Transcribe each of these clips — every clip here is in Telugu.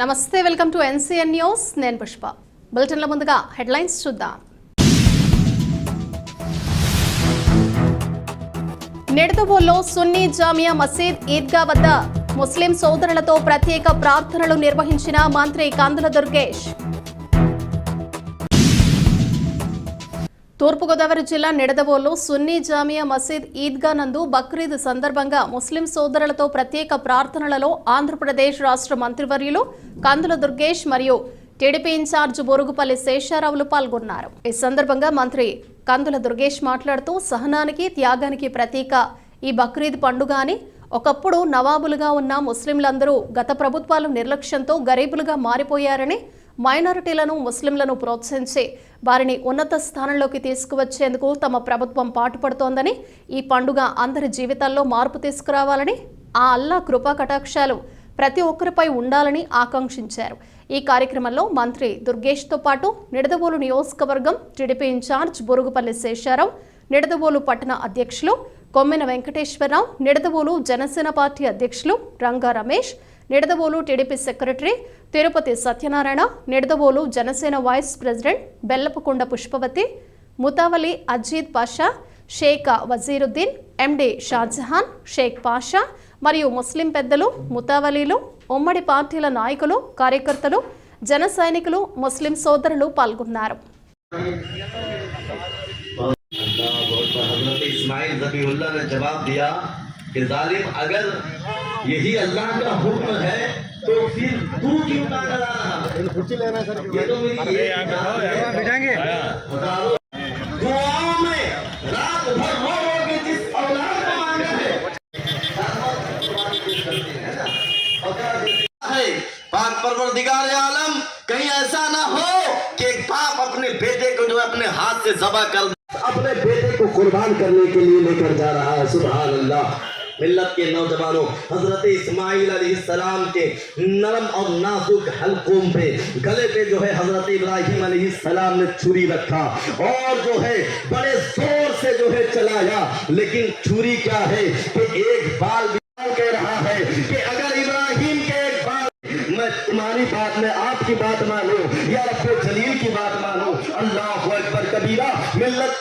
నమస్తే వెల్కమ్ టు ఎన్సీఎన్ న్యూస్. నేను పుష్ప. బులెటిన్ల ముందుగా హెడ్లైన్స్ చూద్దాం. నిడదవోల్లో సున్నీ జామియా మసీద్ ఈద్గా వద్ద ముస్లిం సోదరులతో ప్రత్యేక ప్రార్థనలు నిర్వహించిన మంత్రి కందుల దుర్గేష్. తూర్పుగోదావరి జిల్లా నిడదవోలు సున్నీ జామియా మసీద్ ఈద్గా నందు బక్రీద్ సందర్భంగా ముస్లిం సోదరులతో ప్రత్యేక ప్రార్థనలలో ఆంధ్రప్రదేశ్ రాష్ట్ర మంత్రివర్యులు కందుల దుర్గేష్ మరియు టీడీపీ ఇన్ఛార్జ్ బొరుగుపల్లి శేషారావులు పాల్గొన్నారు. ఈ సందర్భంగా మంత్రి కందుల దుర్గేష్ మాట్లాడుతూ సహనానికి త్యాగానికి ప్రతీక ఈ బక్రీద్ పండుగ అని ఒకప్పుడు నవాబులుగా ఉన్న ముస్లింలందరూ గత ప్రభుత్వాలు నిర్లక్ష్యంతో గరీబులుగా మారిపోయారని మైనారిటీలను ముస్లింలను ప్రోత్సహించి వారిని ఉన్నత స్థానంలోకి తీసుకువచ్చేందుకు తమ ప్రభుత్వం పాటుపడుతోందని ఈ పండుగ అందరి జీవితాల్లో మార్పు తీసుకురావాలని ఆ అల్లా కృపా కటాక్షాలు ప్రతి ఒక్కరిపై ఉండాలని ఆకాంక్షించారు. ఈ కార్యక్రమంలో మంత్రి దుర్గేష్తో పాటు నిడదవోలు నియోజకవర్గం టీడీపీ ఇన్ఛార్జ్ బొరుగుపల్లి శేషారావు నిడదవోలు పట్టణ అధ్యక్షులు కొమ్మెన వెంకటేశ్వరరావు నిడదవోలు జనసేన పార్టీ అధ్యక్షులు Ranga Ramesh Nidadavolu TDP secretary Tirupati Satyanarayana Nidadavolu Janasena vice president Bellapukonda Pushpavathi ముతావలి Ajeed Pasha Sheikh వజీరుద్దీన్ MD Shahjahan Sheikh Pasha మరియు ముస్లిం పెద్దలు ముతావలీలు ఉమ్మడి పార్టీల నాయకులు కార్యకర్తలు జన సైనికులు ముస్లిం సోదరులు పాల్గొన్నారు. इस्माइल जबीउल्लाह ने जवाब दिया कि जालिम अगर यही अल्लाह का हुक्म है तो फिर तू क्यों ना रहा ये तो मेरी एक बात है। बता दो। दुआओं में रात भर रो रो के जिस औलाद को मांगा है है पाक परवरदिगार आलम कहीं ऐसा ना हो कि एक बाप अपने बेटे को जो है अपने हाथ से जबा कर अपने बेटे को कुर्बान करने के लिए लेकर जा रहा है सुबह अल्लाह मिल्लत के नौजवानों, हज़रत इस्माइल अलैहिस्सलाम के नरम और नाजुक हलकों पे, गले पे जो है हज़रत इब्राहिम अलैहिस्सलाम ने छुरी रखा और जो है बड़े ज़ोर से जो है चलाया। लेकिन छुरी क्या है कि एक बाल कह रहा है कि अगर इब्राहिम के एक बाल, मैं तुम्हारी बात में आपकी बात मानू या रब्बे जलील की बात मानू ಕಬೀರಾ ಮಿಲ್ಲತ್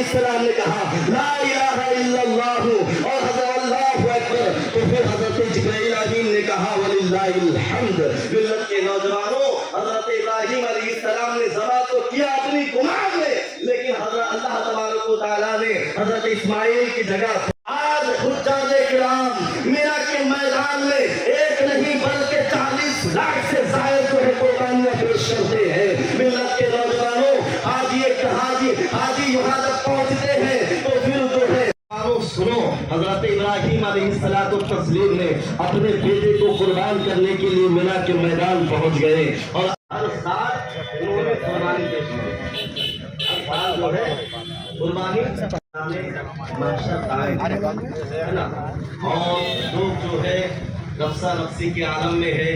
अलैहिस्सलाम ने कहा, ला इलाहा इल्लल्लाह और हज़रत अल्लाह अकबर। तो फिर हज़रत जिब्राइल अमीन ने कहा, वलिल्लाहिल हम्द। मिल्लत के नौजवानों, हज़रत इब्राहिम अलैहिस्सलाम ने जबा तो किया अपनी गुमान में लेकिन हज़रत अल्लाह तबारक व तआला ने हज़रत इस्माइल की जगह आज हुज्जाज किराम मीरा के मैदान में बेटे को कुर्बान करने के लिए मिला के मैदान पहुँच गए और हर साल उन्होंने कुर्बानी जो लोग जो है नफसा के आलम में है।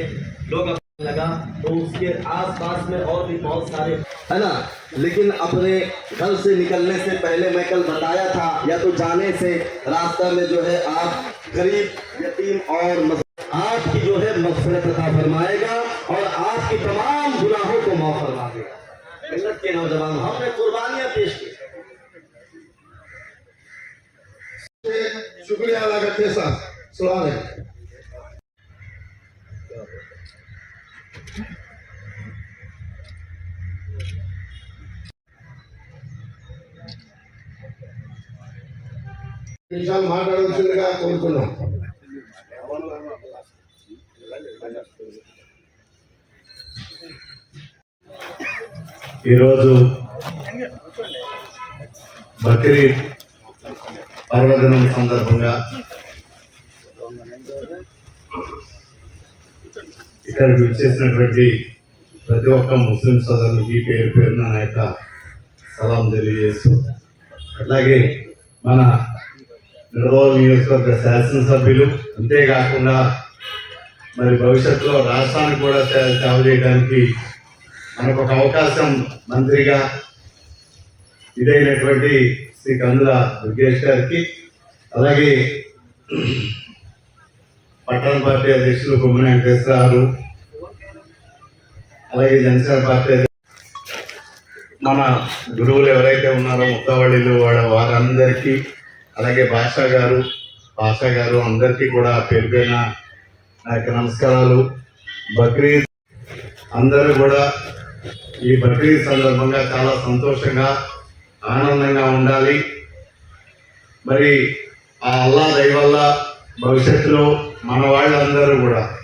लोग लगा तो उसके में और भी बहुत सारे है ना? लेकिन अपने घर से निकलने से पहले मैं कल बताया था, या तो जाने से रास्ता में जो है आप गरीब, यतीम और आपकी जो है मफरत अता फरमाएगा और आपकी तमाम गुनाहों को माफ फरमा देगा मिल्लत के नौजवान हमने कुर्बानियां पेश की शुक्रिया अदा करते हैं साहब सलाम अलैकुम నిమిషాలు మాట్లాడవలసిందిగా కోరుకున్నాం ఈరోజు బక్రీద్ పర్వదినం సందర్భంగా ఇక్కడ విచ్చేసినటువంటి ప్రతి ఒక్క ముస్లిం సోదరులకి పేరు పేరున నా యొక్క సలాం తెలియజేస్తూ అట్లాగే మన నిడదవోలు నియోజకవర్గ శాసనసభ్యులు అంతేకాకుండా మరి భవిష్యత్తులో రాష్ట్రానికి కూడా సేవ చేయడానికి మనకు ఒక అవకాశం మంత్రిగా ఇదైనటువంటి శ్రీ కందుల దుర్గేష్ గారికి అలాగే పట్టణ పార్టీ అధ్యక్షులు కొమ్మిన వెంకటేశ్వరరావు అలాగే జనసేన పార్టీ మన గురువులు ఎవరైతే ఉన్నారో ముత్తవళ్ళిలు వాళ్ళ వారందరికీ అలాగే భాషా గారు భాషా గారు అందరికీ కూడా పేరు పైన నా యొక్క నమస్కారాలు. బక్రీద్ అందరూ కూడా ఈ బక్రీద్ సందర్భంగా చాలా సంతోషంగా ఆనందంగా ఉండాలి. మరి ఆ అల్లా దయ వల్ల భవిష్యత్తులో మన వాళ్ళందరూ కూడా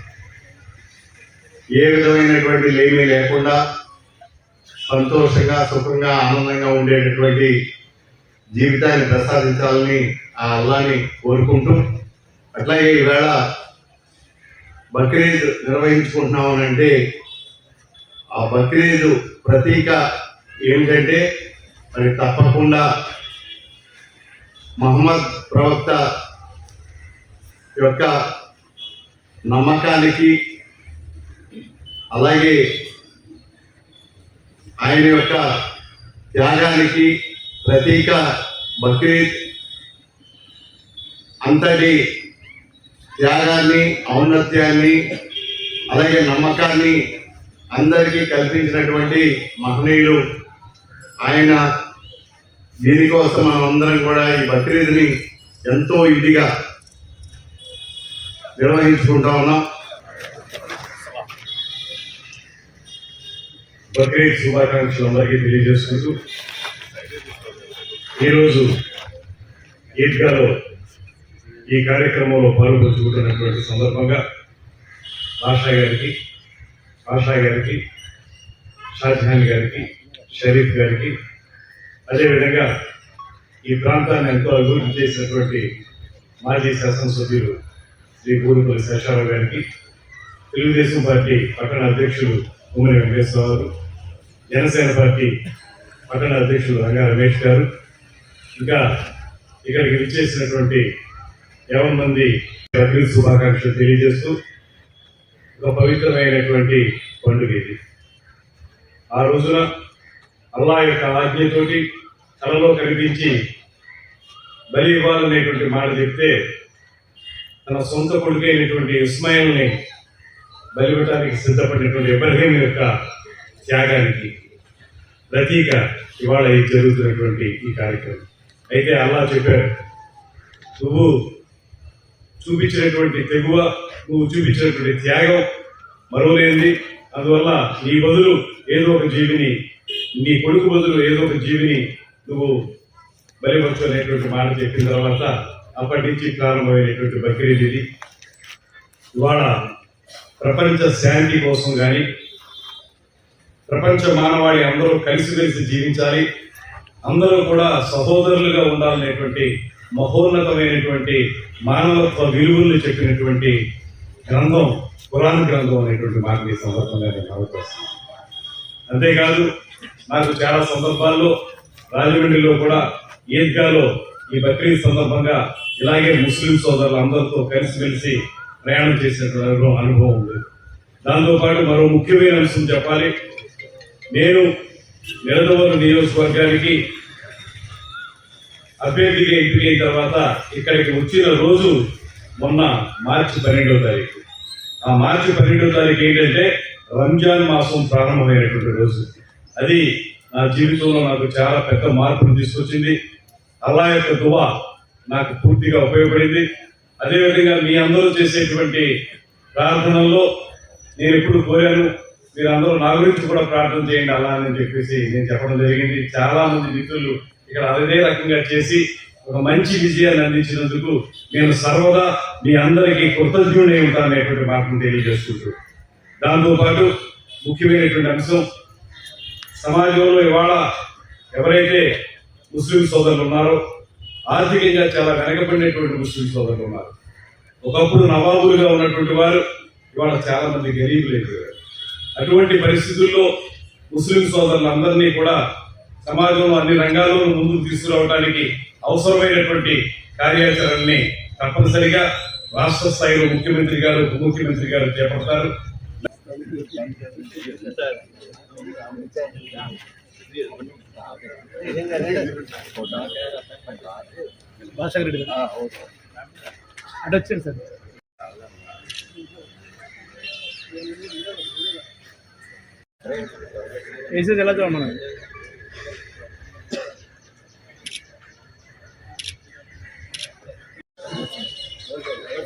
ఏ విధమైనటువంటి లేమీ లేకుండా సంతోషంగా సుఖంగా ఆనందంగా ఉండేటటువంటి జీవితాన్ని ప్రసాదించాలని ఆ అల్లాని కోరుకుంటూ అట్లాగే ఈవేళ బక్రీద్ నిర్వహించుకుంటున్నామనంటే ఆ బక్రీద్ ప్రతీక ఏమిటంటే మరి తప్పకుండా మహమ్మద్ ప్రవక్త యొక్క నమ్మకానికి అలాగే ఆయన యొక్క త్యాగానికి ప్రతీక బక్రీద్ అంతటి త్యాగాన్ని ఔన్నత్యాన్ని అలాగే నమ్మకాన్ని అందరికీ కల్పించినటువంటి మహనీయులు. ఆయన దీనికోసం మనం అందరం కూడా ఈ బక్రీద్ని ఎంతో ఇదిగా నిర్వహించుకుంటా ఉన్నాం. బక్రీద్ శుభాకాంక్షలు అందరికీ తెలియజేసుకుంటూ ఈరోజు ఈద్గాలో ఈ కార్యక్రమంలో పాల్గొంచుకుంటున్నటువంటి సందర్భంగా రాష్ట్ర గారికి బాషా గారికి షాజహాన్ గారికి షరీఫ్ గారికి అదేవిధంగా ఈ ప్రాంతాన్ని ఎంతో అభివృద్ధి చేసినటువంటి మాజీ శాసనసభ్యులు శ్రీ గూడుపల్లి శేషారావు గారికి తెలుగుదేశం పార్టీ పట్టణ అధ్యక్షులు ఉమ్మడి వెంకటేశ్వరరావు జనసేన పార్టీ పట్టణ అధ్యక్షులు రంగా రమేష్ గారు ఇంకా ఇక్కడికి విచ్చేసినటువంటి యావన్ మంది బక్రీద్ శుభాకాంక్షలు తెలియజేస్తూ ఒక పవిత్రమైనటువంటి పండుగ ఇది. ఆ రోజున అల్లా యొక్క ఆజ్ఞతోటి కలలో కనిపించి బలి ఇవ్వాలనేటువంటి మాట చెప్తే తన సొంత కొడుకైనటువంటి ఇస్మాయిల్ని బలివటానికి సిద్ధపడినటువంటి ఇబ్రహీం యొక్క త్యాగానికి ప్రతీక ఇవాళ ఇది జరుగుతున్నటువంటి ఈ కార్యక్రమం. అయితే అల్లా చెప్పారు నువ్వు చూపించినటువంటి తెగువ నువ్వు చూపించినటువంటి త్యాగం మరవలేనిది అందువల్ల నీ బదులు ఏదో ఒక జీవిని నీ కొడుకు బదులు ఏదో ఒక జీవిని నువ్వు బలివచ్చు అనేటువంటి మాట చెప్పిన తర్వాత అప్పటి నుంచి ప్రారంభమైనటువంటి బక్రీద్ ఇది. ఇవాళ ప్రపంచ శాంతి కోసం కానీ ప్రపంచ మానవాళి అందరూ కలిసిమెలిసి జీవించాలి. అందరూ కూడా సహోదరులుగా ఉండాలనేటువంటి మహోన్నతమైనటువంటి మానవత్వ విలువలను చెప్పినటువంటి గ్రంథం పురాణ గ్రంథం అనేటువంటి మాట ఈ సందర్భంగా నేను అవకాశం అంతేకాదు నాకు చాలా సందర్భాల్లో రాజమండ్రిలో కూడా ఈద్గాలో ఈ బక్రీద్ సందర్భంగా ఇలాగే ముస్లిం సోదరులు అందరితో కలిసిమెలిసి ప్రయాణం చేసినటువంటి అనుభవం ఉంది. దాంతోపాటు మరో ముఖ్యమైన అంశం చెప్పాలి. నేను నిడదవోలు నియోజకవర్గానికి అభ్యర్థిగా ఎంపికైన తర్వాత ఇక్కడికి వచ్చిన రోజు మొన్న మార్చి పన్నెండవ తారీఖు. ఆ మార్చి పన్నెండవ తారీఖు ఏంటంటే రంజాన్ మాసం ప్రారంభమైనటువంటి రోజు. అది నా జీవితంలో నాకు చాలా పెద్ద మార్పును తీసుకొచ్చింది. అలా యొక్క దువా నాకు పూర్తిగా ఉపయోగపడింది. అదేవిధంగా మీ అందరూ చేసేటువంటి ప్రార్థనల్లో నేను ఎప్పుడు కోరాను. మీరు అందరూ నా గురించి కూడా ప్రార్థన చేయండి అలా అని చెప్పేసి నేను చెప్పడం జరిగింది. చాలా మంది మిత్రులు ఇక్కడ అదే రకంగా చేసి ఒక మంచి విజయాన్ని అందించినందుకు నేను సర్వదా మీ అందరికీ కృతజ్ఞుడై ఉంటాననేటువంటి మాటను తెలియజేసుకుంటూ. దాంతోపాటు ముఖ్యమైనటువంటి అంశం సమాజంలో ఇవాళ ఎవరైతే ముస్లిం సోదరులు ఉన్నారో ఆర్థికంగా చాలా వెనకబడినటువంటి ముస్లిం సోదరులు ఉన్నారు. ఒకప్పుడు నవాబులుగా ఉన్నటువంటి వారు ఇవాళ చాలా మంది గరీబులు అయిపోయారు అటువంటి పరిస్థితుల్లో ముస్లిం సోదరులందరినీ కూడా సమాజంలో అన్ని రంగాల్లోనూ ముందుకు తీసుకురావడానికి అవసరమైనటువంటి కార్యాచరణని తప్పనిసరిగా రాష్ట్ర స్థాయిలో ముఖ్యమంత్రి గారు ఉప ముఖ్యమంత్రి గారు చేపడతారు. సార్. వేసేది ఎలా చూడమన్నారు?